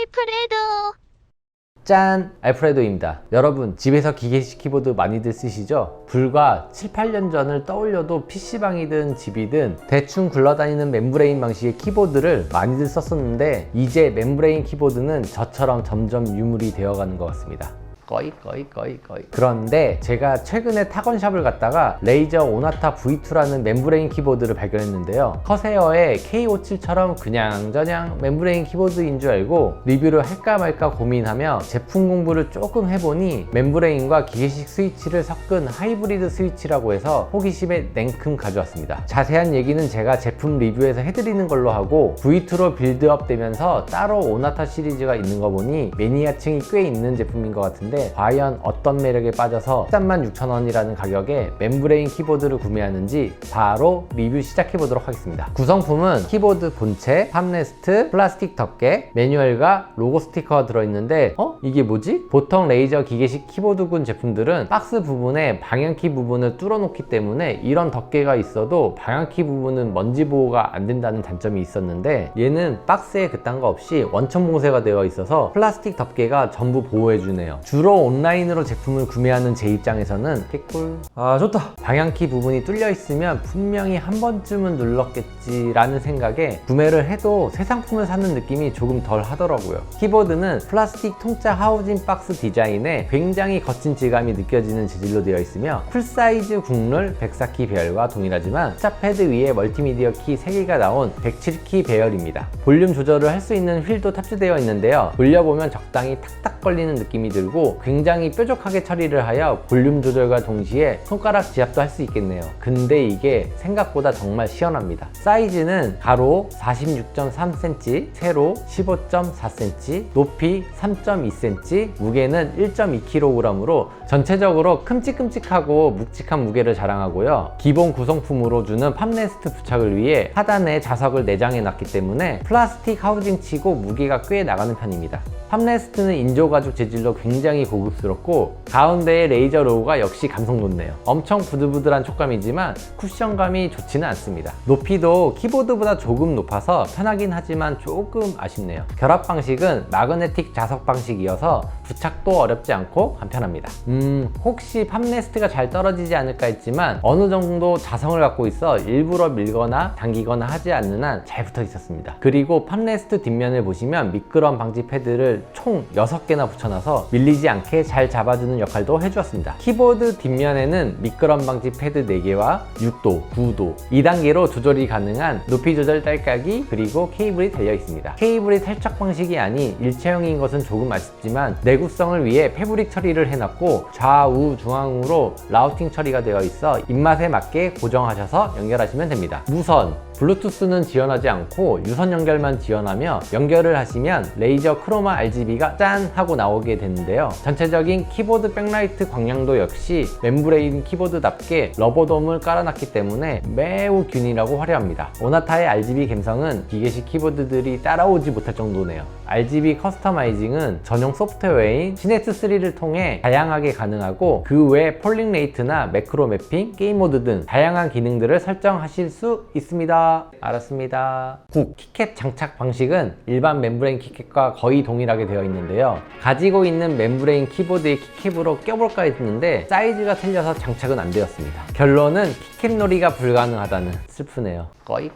알프레도. 짠! 알프레도입니다. 여러분, 집에서 기계식 키보드 많이들 쓰시죠? 불과 7, 8년 전을 떠올려도 PC방이든 집이든 대충 굴러다니는 멤브레인 방식의 키보드를 많이들 썼었는데 이제 멤브레인 키보드는 저처럼 점점 유물이 되어가는 것 같습니다. 거의 거의 거의 거의. 그런데 제가 최근에 타건샵을 갔다가 레이저 오나타 V2라는 멤브레인 키보드를 발견했는데요. 커세어의 K57처럼 그냥저냥 멤브레인 키보드인 줄 알고 리뷰를 할까 말까 고민하며 제품 공부를 조금 해보니 멤브레인과 기계식 스위치를 섞은 하이브리드 스위치라고 해서 호기심에 냉큼 가져왔습니다. 자세한 얘기는 제가 제품 리뷰에서 해드리는 걸로 하고 V2로 빌드업 되면서 따로 오나타 시리즈가 있는 거 보니 매니아층이 꽤 있는 제품인 것 같은데 과연 어떤 매력에 빠져서 136,000원이라는 가격에 멤브레인 키보드를 구매하는지 바로 리뷰 시작해 보도록 하겠습니다 구성품은 키보드 본체, 팜레스트, 플라스틱 덮개, 매뉴얼과 로고 스티커가 들어있는데 어? 이게 뭐지? 보통 레이저 기계식 키보드군 제품들은 박스 부분에 방향키 부분을 뚫어 놓기 때문에 이런 덮개가 있어도 방향키 부분은 먼지 보호가 안 된다는 단점이 있었는데 얘는 박스에 그딴 거 없이 원천 봉쇄가 되어 있어서 플라스틱 덮개가 전부 보호해 주네요 주로 온라인으로 제품을 구매하는 제 입장에서는 개꿀. 아 좋다. 방향키 부분이 뚫려 있으면 분명히 한 번쯤은 눌렀겠지 라는 생각에 구매를 해도 새 상품을 사는 느낌이 조금 덜 하더라고요. 키보드는 플라스틱 통짜 하우징 박스 디자인에 굉장히 거친 질감이 느껴지는 재질로 되어 있으며 풀사이즈 국룰 104키 배열과 동일하지만 숫자 패드 위에 멀티미디어 키 3개가 나온 107키 배열입니다. 볼륨 조절을 할 수 있는 휠도 탑재되어 있는데요. 돌려보면 적당히 탁탁 걸리는 느낌이 들고 굉장히 뾰족하게 처리를 하여 볼륨 조절과 동시에 손가락 지압도 할 수 있겠네요. 근데 이게 생각보다 정말 시원합니다. 사이즈는 가로 46.3cm 세로 15.4cm 높이 3.2cm 무게는 1.2kg으로 전체적으로 큼직큼직하고 묵직한 무게를 자랑하고요. 기본 구성품으로 주는 팜레스트 부착을 위해 하단에 자석을 내장해 놨기 때문에 플라스틱 하우징 치고 무게가 꽤 나가는 편입니다 팜레스트는 인조가죽 재질로 굉장히 고급스럽고 가운데의 레이저 로고가 역시 감성 돋네요. 엄청 부들부들한 촉감이지만 쿠션감이 좋지는 않습니다. 높이도 키보드보다 조금 높아서 편하긴 하지만 조금 아쉽네요. 결합 방식은 마그네틱 자석 방식이어서 부착도 어렵지 않고 간편합니다. 음 혹시 팜레스트가 잘 떨어지지 않을까 했지만 어느 정도 자성을 갖고 있어 일부러 밀거나 당기거나 하지 않는 한 잘 붙어 있었습니다. 그리고 팜레스트 뒷면을 보시면 미끄럼 방지 패드를 총 6개나 붙여놔서 밀리지 않게 잘 잡아주는 역할도 해주었습니다. 키보드 뒷면에는 미끄럼 방지 패드 4개와 6도, 9도 2단계로 조절이 가능한 높이 조절 딸깍이 그리고 케이블이 달려 있습니다. 케이블이 탈착 방식이 아닌 일체형인 것은 조금 아쉽지만 내구성을 위해 패브릭 처리를 해놨고 좌우 중앙으로 라우팅 처리가 되어 있어 입맛에 맞게 고정하셔서 연결하시면 됩니다. 무선 블루투스는 지원하지 않고 유선 연결만 지원하며 연결을 하시면 레이저 크로마 RGB가 짠 하고 나오게 되는데요. 전체적인 키보드 백라이트 광량도 역시 멤브레인 키보드답게 러버돔을 깔아놨기 때문에 매우 균일하고 화려합니다. 오나타의 RGB 감성은 기계식 키보드들이 따라오지 못할 정도네요. RGB 커스터마이징은 전용 소프트웨어인 시네스3를 통해 다양하게 가능하고 그 외 폴링 레이트나 매크로 매핑, 게임 모드 등 다양한 기능들을 설정하실 수 있습니다 알았습니다. 국 키캣 장착 방식은 일반 멤브레인 키캣과 거의 동일하게 되어 있는데요. 가지고 있는 멤브레인 키보드의 키캡으로 껴볼까 했는데 사이즈가 틀려서 장착은 안 되었습니다. 결론은 키캡 놀이가 불가능하다는 슬프네요. 거의?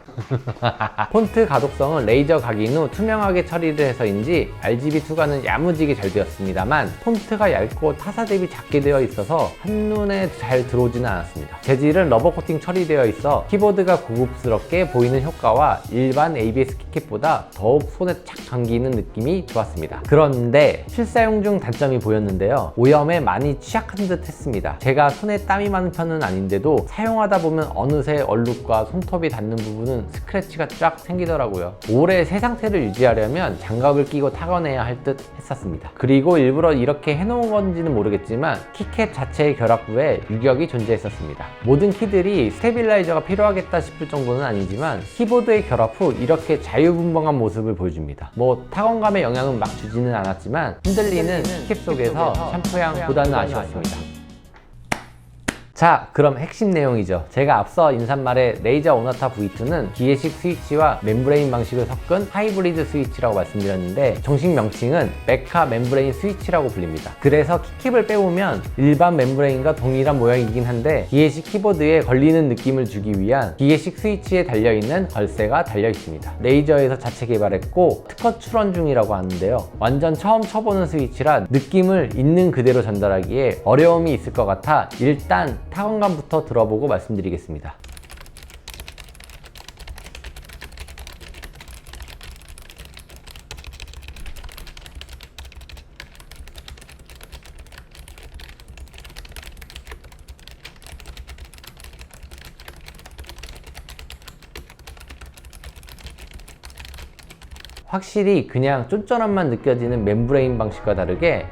폰트 가독성은 레이저 각인 후 투명하게 처리를 해서인지 RGB 투과는 야무지게 잘 되었습니다만 폰트가 얇고 타사 대비 작게 되어 있어서 한눈에 잘 들어오지는 않았습니다. 재질은 러버 코팅 처리되어 있어 키보드가 고급스럽게 보이는 효과와 일반 ABS 키캡보다 더욱 손에 착 감기는 느낌이 좋았습니다. 그런데 실사용 중 단점이 보였는데요. 오염에 많이 취약한 듯 했습니다. 제가 손에 땀이 많은 편은 아닌데도 사용하다 보면 어느새 얼룩과 손톱이 닿는 부분은 스크래치가 쫙 생기더라고요. 오래 새 상태를 유지하려면 장갑을 끼고 타건해야 할 듯 했었습니다. 그리고 일부러 이렇게 해놓은 건지는 모르겠지만 키캣 자체의 결합부에 유격이 존재했었습니다. 모든 키들이 스테빌라이저가 필요하겠다 싶을 정도는 아 니지만 키보드의 결합 후 이렇게 자유분방한 모습을 보여줍니다. 뭐 타건감에 영향은 막 주지는 않았지만 흔들리는 키캡 속에서 샴푸향보다는 아쉬웠습니다 자, 그럼 핵심 내용이죠. 제가 앞서 인사말에 레이저 오나타 V2는 기계식 스위치와 멤브레인 방식을 섞은 하이브리드 스위치라고 말씀드렸는데 정식 명칭은 메카 멤브레인 스위치라고 불립니다. 그래서 키캡을 빼오면 일반 멤브레인과 동일한 모양이긴 한데 기계식 키보드에 걸리는 느낌을 주기 위한 기계식 스위치에 달려있는 걸쇠가 달려 있습니다. 레이저에서 자체 개발했고 특허 출원 중이라고 하는데요. 완전 처음 쳐보는 스위치라 느낌을 있는 그대로 전달하기에 어려움이 있을 것 같아 일단 타건감부터 들어보고 말씀드리겠습니다. 확실히 그냥 쫀쫀함만 느껴지는 멤브레인 방식과 다르게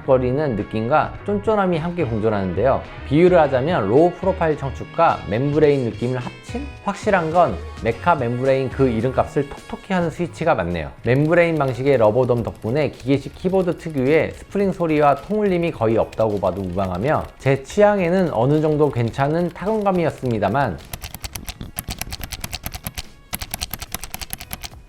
찰칵찰칵거리는 느낌과 쫀쫀함이 함께 공존하는데요. 비유를 하자면 로우 프로파일 청축과 멤브레인 느낌을 합친 확실한 건 메카 멤브레인 그 이름값을 톡톡히 하는 스위치가 맞네요. 멤브레인 방식의 러버돔 덕분에 기계식 키보드 특유의 스프링 소리와 통울림이 거의 없다고 봐도 무방하며 제 취향에는 어느 정도 괜찮은 타건감이었습니다만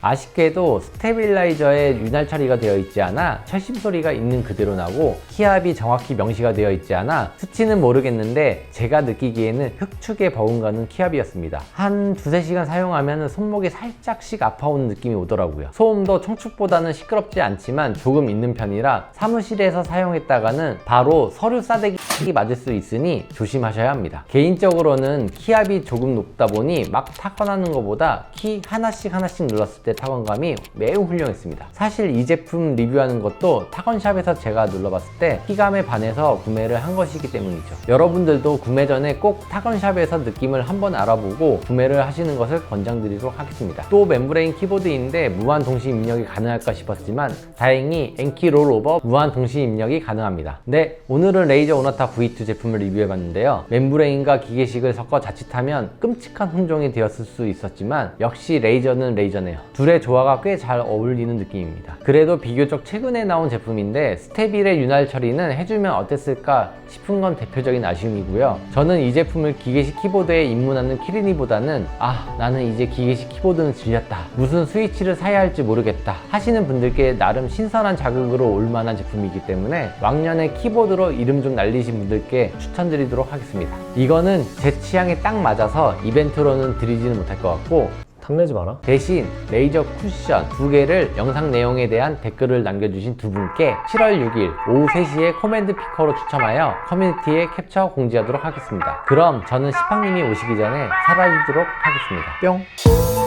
아쉽게도 스테빌라이저에 윤활 처리가 되어 있지 않아 철심 소리가 있는 그대로 나고 키압이 정확히 명시가 되어 있지 않아 수치는 모르겠는데 제가 느끼기에는 흑축에 버금가는 키압이었습니다. 한 두세 시간 사용하면 손목이 살짝씩 아파오는 느낌이 오더라고요. 소음도 청축보다는 시끄럽지 않지만 조금 있는 편이라 사무실에서 사용했다가는 바로 서류 싸대기 맞을 수 있으니 조심하셔야 합니다. 개인적으로는 키압이 조금 높다 보니 막 타건하는 것보다 키 하나씩 하나씩 눌렀을 때 타건감이 매우 훌륭했습니다. 사실 이 제품 리뷰하는 것도 타건샵에서 제가 눌러봤을 때 키감에 반해서 구매를 한 것이기 때문이죠. 여러분들도 구매 전에 꼭 타건샵에서 느낌을 한번 알아보고 구매를 하시는 것을 권장드리도록 하겠습니다. 또 멤브레인 키보드인데 무한 동시 입력이 가능할까 싶었지만 다행히 엔키 롤오버 무한 동시 입력이 가능합니다. 네, 오늘은 레이저 오나타 V2 제품을 리뷰해봤는데요. 멤브레인과 기계식을 섞어 자칫하면 끔찍한 혼종이 되었을 수 있었지만 역시 레이저는 레이저네요. 둘의 조화가 꽤 잘 어울리는 느낌입니다. 그래도 비교적 최근에 나온 제품인데 스테빌의 윤활 처리는 해주면 어땠을까 싶은 건 대표적인 아쉬움이고요. 저는 이 제품을 기계식 키보드에 입문하는 키리니보다는 아 나는 이제 기계식 키보드는 질렸다. 무슨 스위치를 사야 할지 모르겠다 하시는 분들께 나름 신선한 자극으로 올 만한 제품이기 때문에 왕년에 키보드로 이름 좀 날리신 분들께 추천드리도록 하겠습니다. 이거는 제 취향에 딱 맞아서 이벤트로는 드리지는 못할 것 같고 탐내지 마라. 대신 레이저 쿠션 두 개를 영상 내용에 대한 댓글을 남겨주신 두 분께 7월 6일 오후 3시에 코맨드 피커로 추첨하여 커뮤니티에 캡처 공지하도록 하겠습니다. 그럼 저는 시팡님이 오시기 전에 사라지도록 하겠습니다. 뿅!